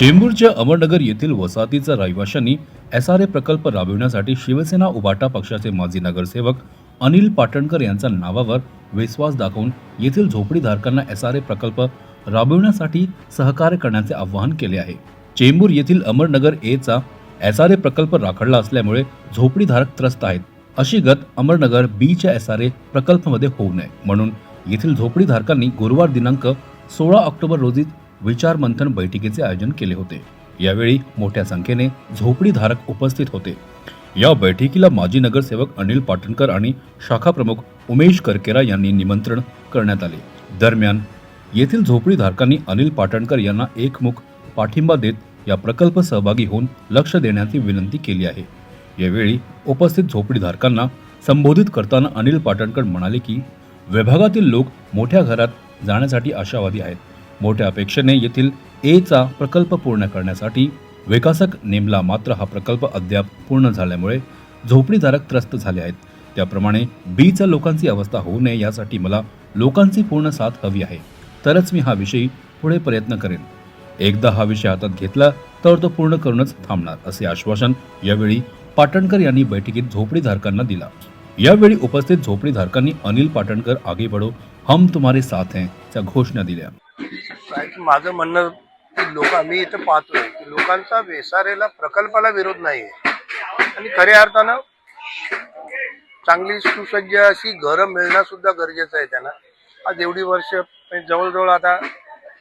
चेंबूरच्या अमरनगर येथील वसाहतीचा रहिवाशांनी एस आर ए प्रकल्प राबविण्यासाठी शिवसेना उबाटा पक्षाचे माजी नगरसेवक अनिल पाटणकर यांच्या नावावर विश्वास दाखवून येथील झोपडीधारकांना एस आर ए प्रकल्प राबविण्यासाठी सहकार्य करण्याचे आवाहन केले आहे. चेंबूर येथील अमरनगर एचा एस आर ए प्रकल्प राखडला असल्यामुळे झोपडीधारक त्रस्त आहेत. अशी गत अमरनगर बीच्या एस आर ए प्रकल्पमध्ये होऊ नये. म्हणून येथील झोपडीधारकांनी गुरुवार दिनांक सोळा ऑक्टोबर रोजी विचार मंथन बैठकीचे आयोजन केले होते. यावेळी मोठ्या संख्येने झोपडीधारक उपस्थित होते. या बैठकीला माजी नगरसेवक अनिल पाटणकर आणि शाखा प्रमुख उमेश करकेरा यांनी निमंत्रण करण्यात आले. दरम्यान येथील झोपडीधारकांनी अनिल पाटणकर यांना एकमुख पाठिंबा देत या प्रकल्प सहभागी होऊन लक्ष देण्याची विनंती केली आहे. यावेळी उपस्थित झोपडीधारकांना संबोधित करताना अनिल पाटणकर म्हणाले की विभागातील लोक मोठ्या घरात जाण्यासाठी आशावादी आहेत. मोठ्या अपेक्षेने येथील एचा प्रकल्प पूर्ण करण्यासाठी विकासक नेमला मात्र हा प्रकल्प अद्याप पूर्ण झाल्यामुळे झोपडीधारक त्रस्त झाले आहेत. त्याप्रमाणे बीच्या लोकांची अवस्था होऊ नये यासाठी मला लोकांची पूर्ण साथ हवी आहे. तरच मी हा विषय पुढे प्रयत्न करेन. एकदा हा विषय हातात घेतला तर तो पूर्ण करूनच थांबणार असे आश्वासन यावेळी पाटणकर यांनी बैठकीत झोपडीधारकांना दिला. यावेळी उपस्थित झोपडीधारकांनी अनिल पाटणकर आगे बढो हम तुम्हारे साथ हैं त्या घोषणा दिल्या. की माझं म्हणणं की लोक मी इथं पाहतोय की लोकांचा वेसारेला प्रकल्पाला विरोध नाहीये. आणि खऱ्या अर्थानं चांगली सुसज्ज अशी घरं मिळणं सुद्धा गरजेचं आहे त्यांना. आज एवढी वर्ष म्हणजे जवळजवळ आता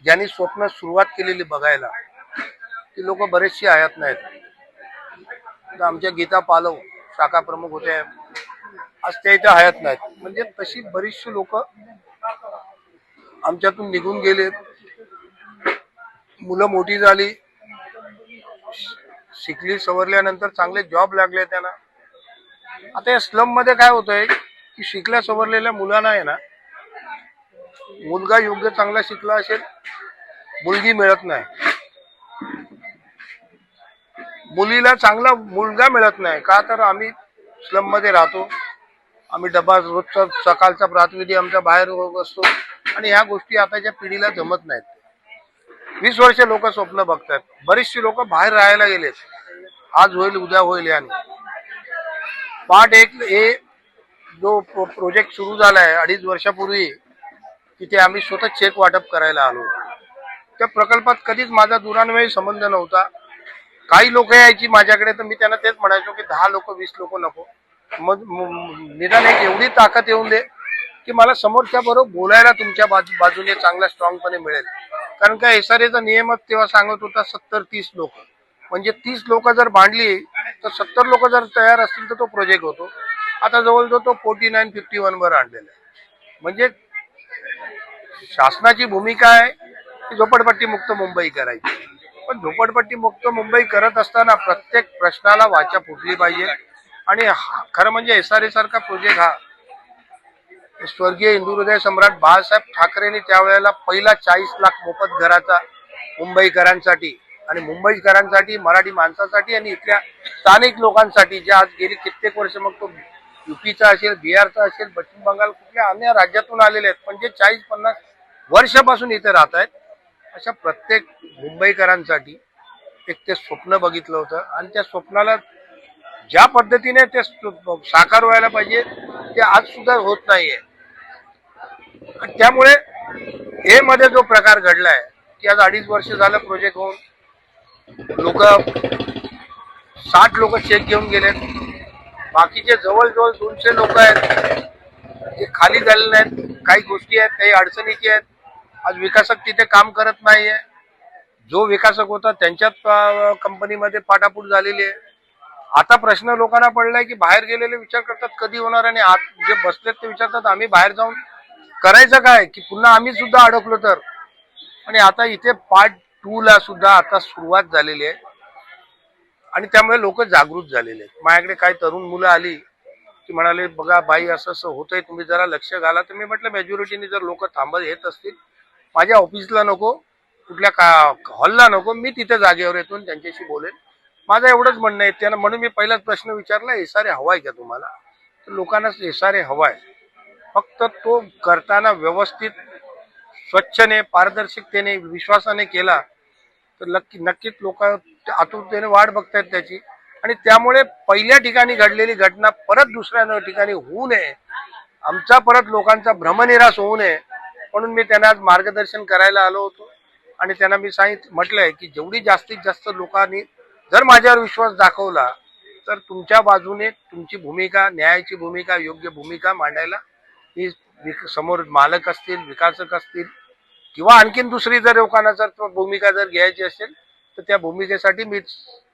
ज्यांनी स्वप्न सुरुवात केलेली बघायला ती लोक बरेचशी आयात नाहीत. आमच्या गीता पालव शाखा प्रमुख होते. आज त्या इथं हयात नाहीत. म्हणजे तशी बरीचशी लोक आमच्यातून निघून गेलेत. मुलं मोठी झाली शिकली सवरल्यानंतर चांगले जॉब लागले त्यांना. आता या स्लममध्ये काय होतंय की शिकल्या सवरलेल्या मुलांना आहे ना मुलगा योग्य चांगला शिकला असेल मुलगी मिळत नाही. मुलीला चांगला मुलगा मिळत नाही. का तर आम्ही स्लममध्ये राहतो. आम्ही डबा रोजचा सकाळचा प्रातविधी आमच्या बाहेर होत असतो आणि ह्या गोष्टी आताच्या पिढीला जमत नाहीत. वीस वर्ष लोक स्वप्न बघतात. बरीचशी लोक बाहेर राहायला गेलेत. आज होईल उद्या होईल याने. पार्ट एक हे जो प्रो- प्रोजेक्ट सुरू झालाय अडीच वर्षापूर्वी तिथे आम्ही स्वतः चेक वाटप करायला आलो. त्या प्रकल्पात कधीच माझा दुरान्वयी संबंध नव्हता. काही लोक यायची माझ्याकडे तर मी त्यांना तेच म्हणायचो की दहा लोक वीस लोक नको. मग निदान एक एवढी ताकद येऊन दे की मला समोरच्या बरोबर बोलायला तुमच्या बाजू बाजूने चांगला स्ट्रॉंगपणे मिळेल. कारण का एस आर नियमच तेव्हा सांगत होता सत्तर तीस लोक. म्हणजे तीस लोक जर बांधली तर सत्तर लोक जर तयार असतील तर तो प्रोजेक्ट होतो. आता जवळजवळ तो फोर्टी नाईन फिफ्टी वन वर आणलेला आहे. म्हणजे शासनाची भूमिका आहे की झोपडपट्टी मुक्त मुंबई करायची. पण झोपडपट्टी मुक्त मुंबई करत असताना प्रत्येक प्रश्नाला वाचा फुटली पाहिजे. आणि हा- खरं म्हणजे एस आर ए सारखा प्रोजेक्ट हा स्वर्गीय हिंदू हृदय सम्राट बाळासाहेब ठाकरेंनी त्यावेळेला पहिला चाळीस लाख मोफत घराचा मुंबईकरांसाठी आणि मुंबईकरांसाठी मराठी माणसासाठी आणि इथल्या स्थानिक लोकांसाठी जे आज गेली कित्येक वर्ष मग तो युपीचा असेल बिहारचा असेल पश्चिम बंगाल कुठल्या अन्य राज्यातून आलेले आहेत पण जे चाळीस पन्नास वर्षापासून इथे राहत आहेत अशा प्रत्येक मुंबईकरांसाठी एक ते स्वप्न बघितलं होतं. आणि त्या स्वप्नाला ज्या पद्धतीने ते साकार व्हायला पाहिजे ते आज सुद्धा होत नाहीये. आहे त्यामुळे हे मध्ये जो प्रकार घडलाय की आज अडीच वर्ष झालं प्रोजेक्ट होऊन लोक साठ लोक चेक घेऊन गेलेत. बाकीचे जवळजवळ दोनशे लोक आहेत जे खाली झालेले नाहीत. काही गोष्टी आहेत काही अडचणीची आहेत. आज विकासक तिथे काम करत नाहीये. जो विकासक होता त्यांच्यात कंपनीमध्ये पाटापूट झालेली आहे. आता प्रश्न लोकांना पडलाय की बाहेर गेलेले विचार करतात कधी होणार? आणि आत जे बसलेत ते विचारतात आम्ही बाहेर जाऊन करायचं काय? की पुन्हा आम्ही सुद्धा अडकलो तर? आणि आता इथे पार्ट टू ला सुद्धा आता सुरुवात झालेली आहे. आणि त्यामुळे लोक जागृत झालेले आहेत. माझ्याकडे काही तरुण मुलं आली की म्हणाले बघा बाई असं असं होतंय तुम्ही जरा लक्ष घाला. तर मी म्हटलं मेजॉरिटीने जर लोक थांबत येत असतील माझ्या ऑफिसला नको कुठल्या का हॉलला नको मी तिथे जागेवर येतो त्यांच्याशी बोलेन. माझं एवढंच म्हणणं आहे. त्यांना म्हणून मी पहिलाच प्रश्न विचारला एसआरए हवाय का तुम्हाला? तर लोकांनाच एसआरए हवाय. फक्त तो करताना व्यवस्थित स्वच्छने पारदर्शकतेने विश्वासाने केला तर नक्की नक्कीच लोक आतुरतेने वाट बघतायत त्याची. आणि त्यामुळे पहिल्या ठिकाणी घडलेली घटना परत दुसऱ्या ठिकाणी होऊ नये. आमचा परत लोकांचा भ्रमनिराश होऊ नये म्हणून मी त्यांना आज मार्गदर्शन करायला आलो होतो. आणि त्यांना मी सांगित म्हटलंय की जेवढी जास्तीत जास्त लोकांनी जर माझ्यावर विश्वास दाखवला तर तुमच्या बाजूने तुमची भूमिका न्यायाची भूमिका योग्य भूमिका मांडायला विक- समोर मालक असतील विकासक असतील किंवा आणखीन दुसरी जर लोकांना जर भूमिका जर घ्यायची असेल तर त्या भूमिकेसाठी मी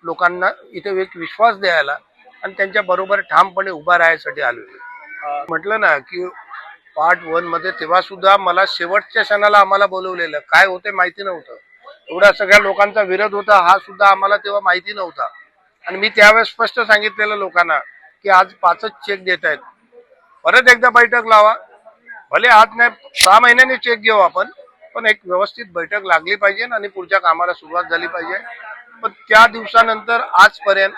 लोकांना इथे एक विश्वास द्यायला आणि त्यांच्या बरोबर ठामपणे उभा राहायसाठी आलो म्हटलं ना की पार्ट वनमध्ये तेव्हा सुद्धा मला शेवटच्या क्षणाला आम्हाला बोलवलेलं. काय होते माहिती नव्हतं. एवढ्या सगळ्या लोकांचा विरोध होता हा सुद्धा आम्हाला तेव्हा माहिती नव्हता. आणि मी त्यावेळेस स्पष्ट सांगितलेलं लोकांना की आज पाचच चेक देत आहेत परत एकदा बैठक लावा. भले आज नाही सहा महिन्यांनी चेक घेऊ आपण पण एक व्यवस्थित बैठक लागली पाहिजे आणि पुढच्या कामाला सुरुवात झाली पाहिजे. पण त्या दिवसानंतर आजपर्यंत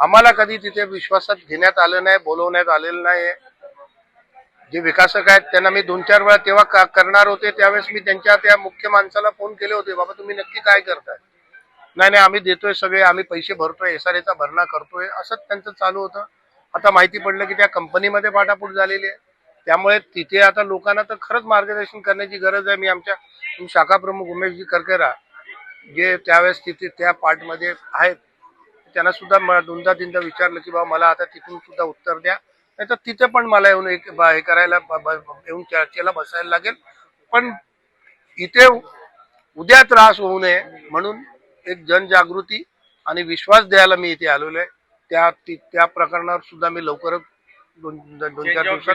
आम्हाला कधी तिथे विश्वासात घेण्यात आलं नाही बोलवण्यात आलेलं नाही जे विकासक आहेत त्यांना मी दोन चार वेळा तेव्हा का- करणार होते त्यावेळेस मी त्यांच्या त्या मुख्य माणसाला फोन केले होते बाबा तुम्ही नक्की काय करताय? नाही नाही आम्ही देतोय सगळे आम्ही पैसे भरतोय एसआरएचा भरणा करतोय असंच त्यांचं चालू होतं. आता माहिती पडलं की त्या कंपनीमध्ये पाठापूट झालेली आहे. त्यामुळे तिथे आता लोकांना तर खरंच मार्गदर्शन करण्याची गरज आहे. मी आमच्या शाखा प्रमुख उमेशजी करकेरा जे त्यावेळेस तिथे त्या पार्टमध्ये आहेत त्यांना सुद्धा दोनदा तीनदा विचारलं की बाबा मला आता तिथून सुद्धा उत्तर द्या. नाही तर तिथे पण मला येऊन एक हे करायला ब- ब- येऊन चर्चेला बसायला लागेल. पण इथे उद्या त्रास होऊ नये म्हणून एक जनजागृती आणि विश्वास द्यायला मी इथे आलेलो आहे. त्या ती- त्या प्रकरणावर सुद्धा मी लवकरच दोन दोन चार दिवसात.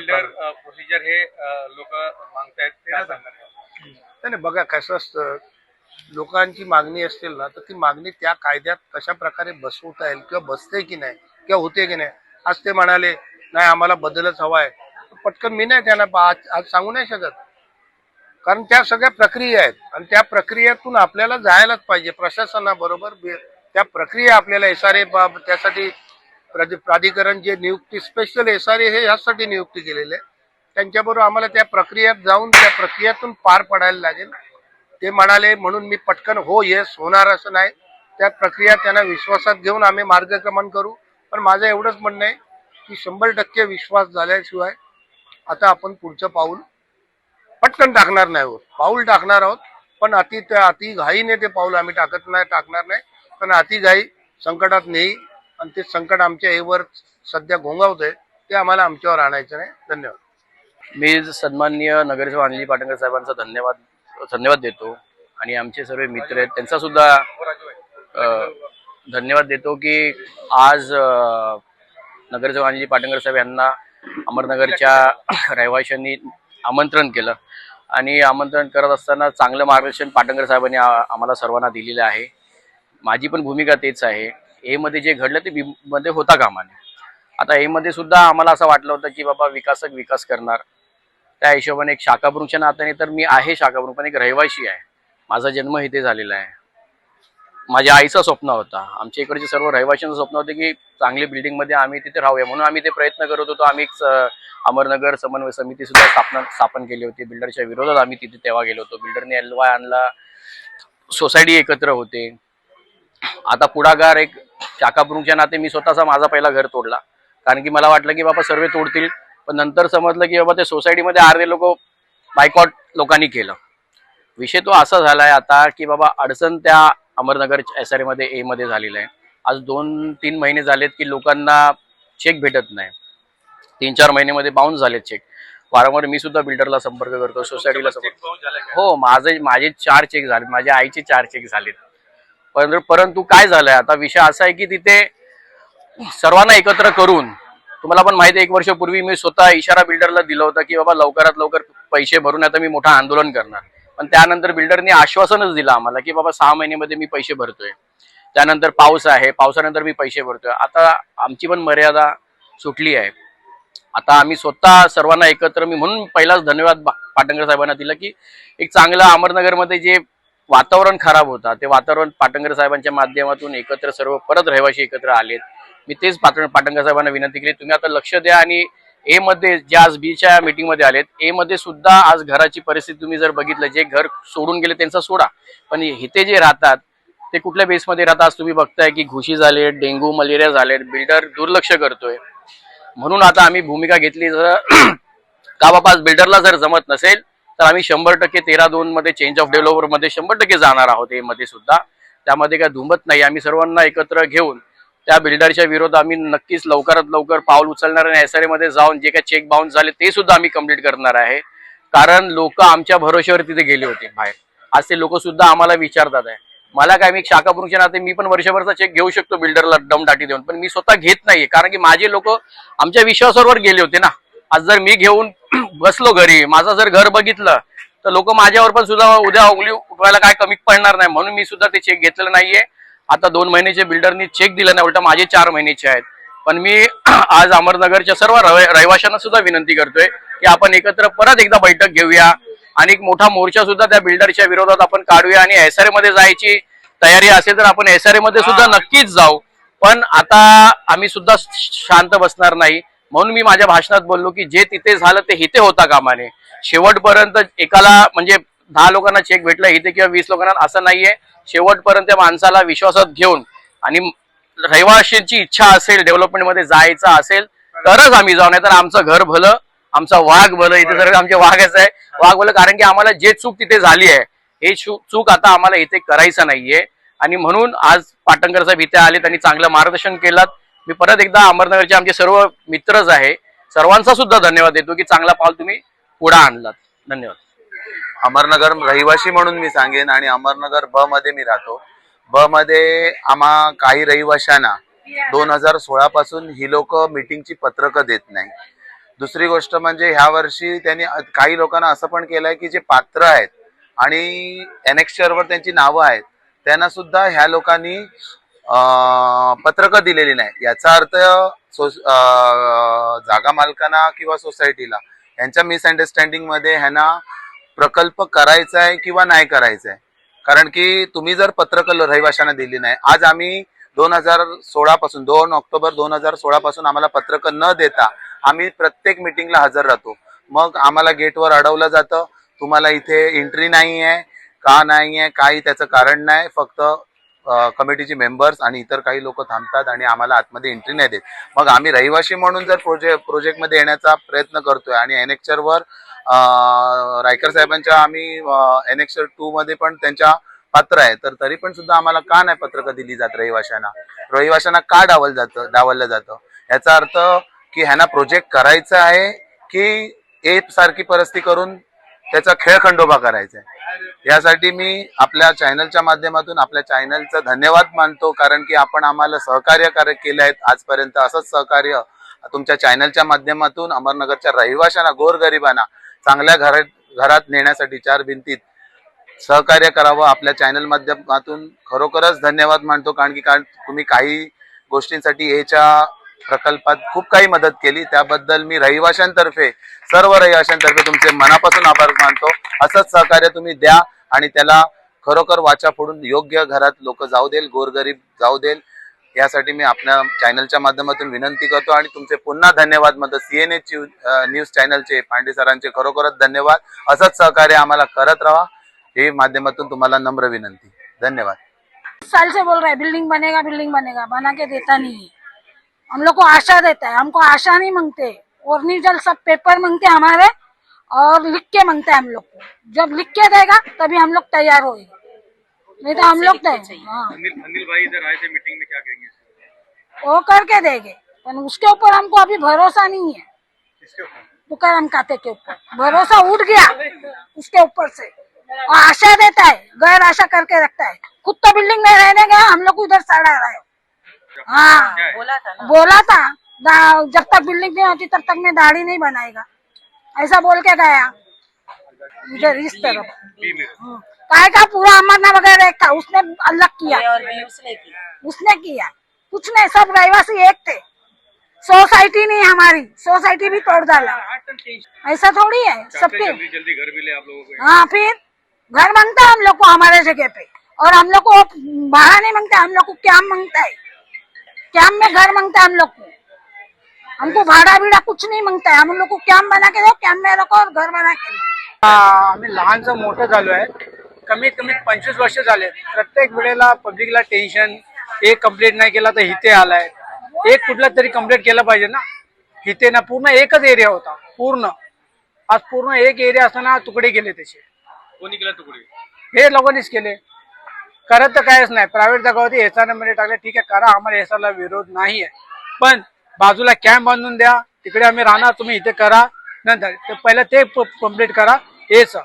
प्रोसिजर हे लोक मागतायत काय सांगणार नाही. नाही, बघा कसं असतं लोकांची मागणी असतील ना तर ती मागणी त्या कायद्यात कशा प्रकारे बसवता येईल किंवा बसते की नाही किंवा होते की नाही आज ते म्हणाले नाही आम्हाला बदलच हवा आहे. पटकन मी नाही त्यांना आज आज सांगू नाही शकत. कारण त्या सगळ्या प्रक्रिया आहेत आणि त्या प्रक्रियेतून आपल्याला जायलाच पाहिजे प्रशासनाबरोबर बे- त्या प्रक्रिया आपल्याला एस आर ए त्यासाठी प्राधिकरण जे नियुक्ती स्पेशल एस आर ए हे ह्यासाठी नियुक्ती केलेले आहे. त्यांच्याबरोबर आम्हाला त्या प्रक्रियेत जाऊन त्या प्रक्रियेतून पार पडायला लागेल. ते म्हणाले म्हणून मी पटकन हो येस होणार असं नाही. त्या प्रक्रिया त्यांना विश्वासात घेऊन आम्ही मार्गक्रमण करू. पण माझं एवढंच म्हणणं आहे की शंभर टक्के विश्वास झाल्याशिवाय आता आपण पुढचं पाऊल पटकन टाकणार नाही आहोत. पाऊल टाकणार आहोत पण अति त्या अति घाईने ते पाऊल आम्ही टाकत नाही टाकणार नाही. पण अति जाई संकटात नेई आणि ते संकट आमच्या एवर सध्या घोंगावतंय ते आम्हाला आमच्यावर आणायचं नाही. धन्यवाद. मी सन्माननीय नगरसेवक अनिल पाटणकर साहेबांचा धन्यवाद धन्यवाद देतो. आणि आमचे सर्व मित्र आहेत त्यांचा सुद्धा धन्यवाद देतो की आज अ, नगरसेवक अनिल पाटणकर साहेब यांना अमरनगरच्या रहिवाशांनी आमंत्रण केलं. आणि आमंत्रण करत असताना चांगलं मार्गदर्शन पाटणकर साहेबांनी आम्हाला सर्वांना दिलेलं आहे. माझी पण भूमिका तेच आहे. ए मध्ये जे घडलं ते बी मध्ये होता कामा नये आता ए मध्ये सुद्धा आम्हाला असं वाटलं होतं की बाबा विकासक विकास करणार. त्या हिशोबाने एक शाखाप्रमुखच्या नात्याने तर मी आहे शाखाप्रमुख पण एक रहिवाशी आहे. माझा जन्म इथे झालेला आहे. माझ्या आईचा स्वप्न होता. आमच्या इकडचे सर्व रहिवाशांचं स्वप्न होतं की चांगली बिल्डिंगमध्ये आम्ही तिथे राहूया. म्हणून आम्ही ते प्रयत्न करत होतो. आम्ही एक अमरनगर समन्वय समिती सुद्धा स्थापना स्थापन केली होती. बिल्डरच्या विरोधात आम्ही तिथे तेव्हा गेलो होतो. बिल्डरने एलवाय आणला. सोसायटी एकत्र होते. आता पुढाकार एक शाखा प्रमुखच्या नाते मी स्वतःचा माझा पहिला घर तोडला. कारण की मला वाटलं की बाबा सर्व तोडतील पण नंतर समजलं की बाबा ते सोसायटीमध्ये अर्धे लोक बायकॉट लोकांनी केलं. विषय तो असा झालाय आता की बाबा अडचण त्या अमरनगर एस आरमध्ये ए मध्ये झालेलं आहे. आज दोन तीन महिने झालेत की लोकांना चेक भेटत नाही. तीन चार महिन्यामध्ये बाउन्स झालेत चेक वारंवार मी सुद्धा बिल्डरला संपर्क करतो सोसायटीला संपर्क झाला हो माझे माझे चार चेक झाले माझ्या आईचे चार चेक झालेत. परंतु परंतु काय झालंय? आता विषय असा आहे की तिथे सर्वांना एकत्र करून तुम्हाला पण माहिती आहे एक वर्षपूर्वी मी स्वतः इशारा बिल्डरला दिलं होतं की बाबा लवकरात लवकर पैसे भरून आता मी मोठं आंदोलन करणार. पण त्यानंतर बिल्डरने आश्वासनच दिलं आम्हाला की बाबा सहा महिन्यामध्ये मी पैसे भरतोय. त्यानंतर पाऊस आहे पावसानंतर मी पैसे भरतोय. आता आमची पण मर्यादा सुटली आहे. आता आम्ही स्वतः सर्वांना एकत्र मी म्हणून पहिलाच धन्यवाद पाटणकर साहेबांना दिला की एक चांगलं अमरनगरमध्ये जे वातावरण खराब होता. ते वातावरण पाटणकर साहेबांच्या माध्यमातून एकत्र सर्व परत रहिवाशी एकत्र आलेत. मी तेच पाटण पाटणकर साहेबांना विनंती केली तुम्ही आता लक्ष द्या आणि ए मध्ये जे आज बीच्या मीटिंगमध्ये आलेत ए मध्ये सुद्धा आज घराची परिस्थिती तुम्ही जर बघितलं जे घर सोडून गेले त्यांचा सोडा. पण इथे जे राहतात ते कुठल्या बेसमध्ये राहतात आज तुम्ही बघताय की घुशी झाले डेंग्यू मलेरिया झाले बिल्डर दुर्लक्ष करतोय. म्हणून आता आम्ही भूमिका घेतली जर का बाबा आज बिल्डरला जर जमत नसेल तर आम्ही शंभर टक्के तेरा दोन मध्ये चेंज ऑफ डेव्हलपरमध्ये शंभर टक्के जाणार आहोत हे मध्ये सुद्धा. त्यामध्ये काय धुमत नाही. आम्ही सर्वांना एकत्र घेऊन त्या बिल्डरच्या विरोधात आम्ही नक्कीच लवकरात लवकर पाऊल उचलणार आणि एसमध्ये जाऊन जे काही चेक बाउन्स झाले ते सुद्धा आम्ही कंप्लीट करणार आहे. कारण लोक आमच्या भरोश्यावर तिथे गेले होते बाहेर. आज ते लोक सुद्धा आम्हाला विचारतात आहे. मला काय मी शाखा पुरुषच्या नाते मी पण वर्षभरचा चेक घेऊ शकतो बिल्डरला दमदाटी देऊन. पण मी स्वतः घेत नाहीये. कारण की माझे लोक आमच्या विश्वासावर गेले होते ना. आज जर मी घेऊन बसलो घरी माझं जर घर बघितलं तर लोक माझ्यावर पण सुद्धा उद्या उंगली उठवायला काय कमी पडणार नाही. म्हणून मी सुद्धा ते चेक घेतलेलं नाहीये. आता दोन महिन्याचे बिल्डरनी चेक दिला नाही उलट माझे चार महिन्याचे आहेत. पण मी आज अमरनगरच्या सर्व रहिवाशांना सुद्धा विनंती करतोय की आपण एकत्र परत एकदा बैठक घेऊया. आणि एक मोठा मोर्चा सुद्धा त्या बिल्डरच्या विरोधात आपण काढूया आणि एसमध्ये जायची तयारी असेल तर आपण एसमध्ये सुद्धा नक्कीच जाऊ. पण आता आम्ही सुद्धा शांत बसणार नाही. म्हणून मी माझ्या भाषणात बोललो की जे तिथे झालं ते इथे होता कामाने. शेवटपर्यंत एकाला म्हणजे दहा लोकांना चेक भेटला इथे किंवा वीस लोकांना असं नाहीये. शेवटपर्यंत त्या माणसाला विश्वासात घेऊन आणि रहिवाशांची इच्छा असेल डेव्हलपमेंटमध्ये जायचं असेल तरच आम्ही जाऊ नाही तर आमचं घर भलं आमचा वाघ भलं इथे सर आमचे वाघच आहे. वाघ भलं कारण की आम्हाला जे चूक तिथे झाली आहे हे चूक आता आम्हाला इथे करायचं नाहीये. आणि म्हणून आज पाटणकर साहेब इथे आले त्यांनी चांगलं मार्गदर्शन केलं मी परत एकदा अमरनगरचे आमचे सर्व मित्रच आहे. सर्वांचा सुद्धा धन्यवाद देतो की चांगला पाऊल तुम्ही पुढे आणलात. धन्यवाद. अमरनगर रहिवासी म्हणून मी सांगेन आणि अमरनगर ब मध्ये मी राहतो. ब मध्ये आम्हा काही रहिवाशांना दोन हजार सोळा पासून ही लोक मीटिंगची पत्रकं देत नाही. दुसरी गोष्ट म्हणजे ह्या वर्षी त्यांनी काही लोकांना असं पण केलंय की जे पात्र आहेत आणि वर त्यांची नावं आहेत त्यांना सुद्धा ह्या लोकांनी पत्रकं दिलेली नाही. याचा अर्थ सो जागा मालकांना किंवा सोसायटीला यांच्या मिसअंडरस्टँडिंगमध्ये ह्यांना प्रकल्प करायचा आहे किंवा नाही करायचा आहे कारण की तुम्ही जर पत्रक रहिवाशांना दिली नाही आज आम्ही दोन हजार सोळा पासून दोन ऑक्टोबर दोन हजार सोळा पासून आम्हाला पत्रक न देता आम्ही प्रत्येक मिटिंगला हजर राहतो. मग आम्हाला गेटवर अडवलं जातं तुम्हाला इथे एंट्री नाही आहे का नाही आहे काही त्याचं कारण नाही फक्त कमिटीचे मेंबर्स आणि इतर काही लोक थांबतात आणि आम्हाला आतमध्ये एंट्री नाही देत. मग आम्ही रहिवाशी म्हणून जर प्रोजेक्ट प्रोजेक्टमध्ये येण्याचा प्रयत्न करतोय आणि एनेक्चरवर रायकर साहेबांच्या आम्ही एनेक्चर टू मध्ये पण त्यांच्या पात्र आहे तर तरी पण सुद्धा आम्हाला का नाही पत्रकं दिली जात रहिवाशांना? रहिवाशांना का डावल जातं डावललं जातं? याचा अर्थ की ह्यांना प्रोजेक्ट करायचा आहे की एप सारखी परिस्थिती करून त्याचा खेळखंडोबा करायचा आहे. यासाठी मी आपल्या चॅनलच्या माध्यमातून आपल्या चॅनलचा धन्यवाद मानतो कारण की आपण आम्हाला सहकार्य कार्य केले आहेत. आजपर्यंत असंच सहकार्य तुमच्या चॅनलच्या माध्यमातून अमरनगरच्या रहिवाशांना गोरगरिबांना चांगल्या घरात घरात नेण्यासाठी चार भिंतीत सहकार्य करावं आपल्या चॅनल माध्यमातून खरोखरच धन्यवाद मानतो कारण की कारण तुम्ही काही गोष्टींसाठी याच्या प्रकल्पात खूप काही मदत केली. त्याबद्दल मी रहिवाशांतर्फे सर्व रहिवाशांतर्फे तुमचे मनापासून आभार मानतो. असंच सहकार्य तुम्ही द्या आणि त्याला खरोखर वाचा फोडून योग्य घरात लोक जाऊ देईल गोरगरीब जाऊ देईल यासाठी मी आपल्या चॅनलच्या माध्यमातून विनंती करतो आणि तुमचे पुन्हा धन्यवाद. म्हणतो सीएनए न्यूज चॅनलचे पांडे सरांचे खरोखरच धन्यवाद. असंच सहकार्य आम्हाला करत राहा. हे माध्यमातून तुम्हाला नम्र विनंती. धन्यवाद. साल से बोल रहा है बिल्डिंग बनेगा बिल्डिंग बनेगा. बना के देता नहीं. है हम लोग को आशा देता है हमको आशा नहीं मांगते। ओरिजिनल सब पेपर मांगते हमारे और लिख के माँगता है हम लोग को। जब लिख के देगा तभी हम लोग तैयार होएगा। नहीं तो हम लोग तैयार हाँ। अनिल अनिल भाई इधर आए थे मीटिंग में क्या कहेंगे? वो करके देंगे पर उसके ऊपर हमको अभी भरोसा नहीं है। किसके ऊपर? तुकाराम खाते के ऊपर। भरोसा उठ गया उसके ऊपर से। और आशा देता है गैर आशा करके रखता है। खुद तो बिल्डिंग में रहने गया हम लोग को इधर सड़ा रहा है। हाँ। बोला था ना। बोला था जब तक बिल्डिंग नहीं होती तब तक मैं दाढ़ी नहीं बनाएगा। ऐसा बोल के गया। इधर इस तरफ़ बी में हम्म। काय का पूरा अमरना वगैरह एक था उसने अलग किया। उसने किया। कुछ नहीं सब रहवासी एक थे। सोसाइटी नहीं हमारी। सोसाइटी भी तोड़ डाला। ऐसा थोड़ी है सबके। जल्दी जल्दी घर मिले आप लोगों को। हाँ फिर घर माँगता है हम लोग को हमारे जगह पे। और हम लोग को भाड़ा नहीं माँगता हम लोग को क्या माँगता है? क्या में घर मांगता है हम लोग को। हमको भाड़ा भीड़ा कुछ नहीं मांगता है। हम लोग को कैम्प बना के दो कैम्प में रखो और घर बना के दो। आम्ही लहानचं मोठं झालो आहे कमीत कमीत पंचवीस वर्ष झाले. प्रत्येक वेळेला पब्लिकला टेन्शन एक कंप्लेंट नाही केला तर हिते आलाय. एक कुठला तरी कंप्लेंट केलं पाहिजे ना. हिते ना पूर्ण एकच एरिया होता पूर्ण. आज पूर्ण एक एरिया असताना तुकडे गेले त्याचे. कोणी केला तुकडे? हे लोकांनीच केले. करत कायच नाही. प्रायव्हेट जागा होती एसआर मध्ये टाकले, ठीक आहे, करा, आम्हाला एसआरला विरोध नाही आहे पण बाजूला कॅम्प बांधून द्या, तिकडे आम्ही राहणार, तुम्ही इथे करा, नंतर ते पहिलं ते कंप्लीट करा हेच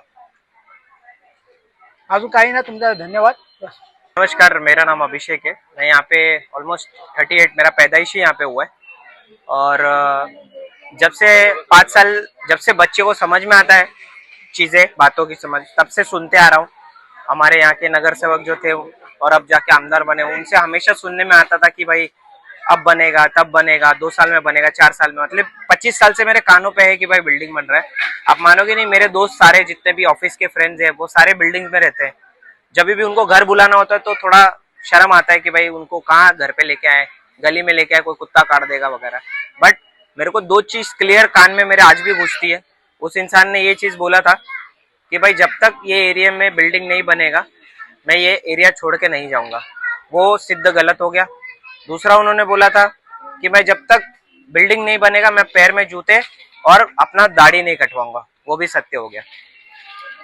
अजून काही ना तुमचा धन्यवाद. नमस्कार, मेरा नाम अभिषेक है. मैं यहाँ पे ऑलमोस्ट थर्टी एट मेरा पैदाइश ही यहाँ पे हुआ है. और जब से पाँच साल, जब से बच्चे को समझ में आता है, चीज़ें, बातों की समझ, तब से सुनते आ रहा हूँ। हमारे यहाँ के नगर सेवक जो थे और अब जाके आमदार बने, उनसे हमेशा सुनने में आता था कि भाई, अब बनेगा, तब बनेगा, दो साल में बनेगा, चार साल में मतलब पच्चीस साल से मेरे कानों पे है कि भाई बिल्डिंग बन रहा है। आप मानोगे नहीं, मेरे दोस्त सारे जितने भी ऑफ़िस के फ्रेंड्स हैं, वो सारे बिल्डिंग में रहते हैं। जब भी उनको घर बुलाना होता है तो थोड़ा शर्म आता है कि भाई, उनको कहाँ घर पे लेके आए, गली में लेके आए, कोई कुत्ता काट देगा वगैरह। बट मेरे को दो चीज़ क्लियर कान में मेरे आज भी घुसती है। उस इंसान ने ये चीज़ बोला था कि भाई जब तक ये एरिया में बिल्डिंग नहीं बनेगा, मैं ये एरिया छोड़ के नहीं जाऊँगा। वो सिद्ध गलत हो गया। दूसरा उन्होंने बोला था कि मैं जब तक बिल्डिंग नहीं बनेगा, मैं पैर में जूते और अपना दाढ़ी नहीं कटवाऊँगा। वो भी सत्य हो गया।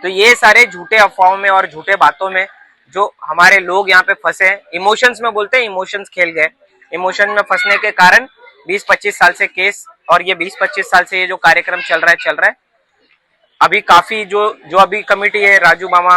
तो ये सारे झूठे अफवाहों में और झूठे बातों में जो हमारे लोग यहाँ पे फंसे हैं इमोशंस में बोलते हैं इमोशंस खेल गए। इमोशन में फंसने के कारण 20-25 साल से केस और ये 20-25 साल से ये जो कार्यक्रम चल रहा है, चल रहा है। अभी काफ़ी जो जो अभी कमिटी है, राजू मामा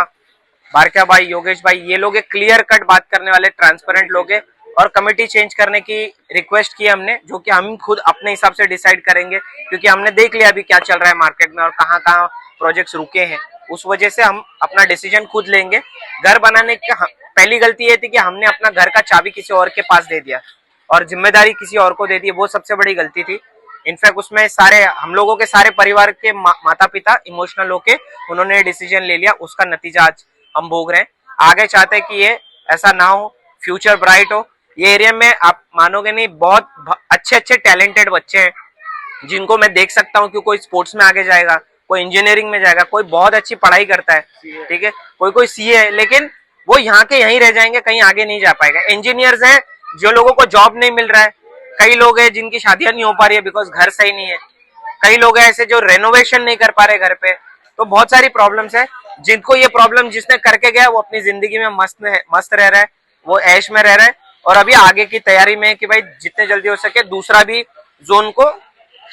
बारका भाई योगेश भाई ये लोग एक क्लियर कट बात करने वाले ट्रांसपेरेंट लोग हैं और कमेटी चेंज करने की रिक्वेस्ट की हमने, जो कि हम खुद अपने हिसाब से डिसाइड करेंगे, क्योंकि हमने देख लिया अभी क्या चल रहा है मार्केट में और कहाँ कहाँ प्रोजेक्ट्स रुके हैं। उस वजह से हम अपना डिसीज़न खुद लेंगे। घर बनाने की पहली गलती ये थी कि हमने अपना घर का चाबी किसी और के पास दे दिया और ज़िम्मेदारी किसी और को दे दी, वो सबसे बड़ी गलती थी। इनफैक्ट उसमें सारे हम लोगों के सारे परिवार के मा, माता पिता इमोशनल होके उन्होंने डिसीज़न ले लिया उसका नतीजा आज हम भोग रहे हैं। आगे चाहते हैं कि ये ऐसा ना हो फ्यूचर ब्राइट हो। ये एरिया में आप मानोगे नहीं बहुत अच्छे अच्छे टैलेंटेड बच्चे हैं जिनको मैं देख सकता हूँ कि कोई स्पोर्ट्स में आगे जाएगा कोई इंजीनियरिंग में जाएगा कोई बहुत अच्छी पढ़ाई करता है ठीक है? कोई कोई सीए है लेकिन वो यहाँ के यहीं रह जाएँगे कहीं आगे नहीं जा पाएगा। इंजीनियर्स हैं जो लोगों को जॉब नहीं मिल रहा है कई लोग हैं जिनकी शादियाँ नहीं हो पा रही है बिकॉज़ घर सही नहीं है। कई लोग हैं ऐसे जो रेनोवेशन नहीं कर पा रहे घर पे। तो बहुत सारी प्रॉब्लम्स है। जिनको ये प्रॉब्लम जिसने करके गया, वो अपनी ज़िंदगी में मस्त मस्त रह रहा है। वो ऐश में रह रहा है। और अभी आगे की तैयारी में कि भाई जितने जल्दी हो सके दूसरा भी जोन को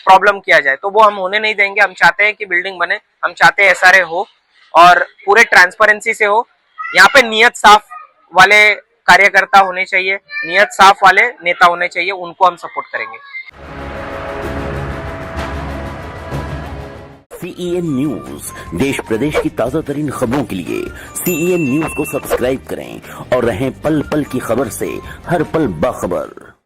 प्रॉब्लम किया जाए। तो वो हम होने नहीं देंगे। हम चाहते हैं कि बिल्डिंग बने। हम चाहते हैं एसआरए हो और पूरे ट्रांसपेरेंसी से हो। यहाँ पे नियत साफ़ वाले कार्यकर्ता होने चाहिए, नियत साफ़ वाले नेता होने चाहिए, उनको हम सपोर्ट करेंगे। सीईएन न्यूज़ देश प्रदेश की ताज़ा तरीन खबरों के लिए सीईएन न्यूज़ को सब्सक्राइब करें और रहें पल पल की खबर से हर पल बाखबर।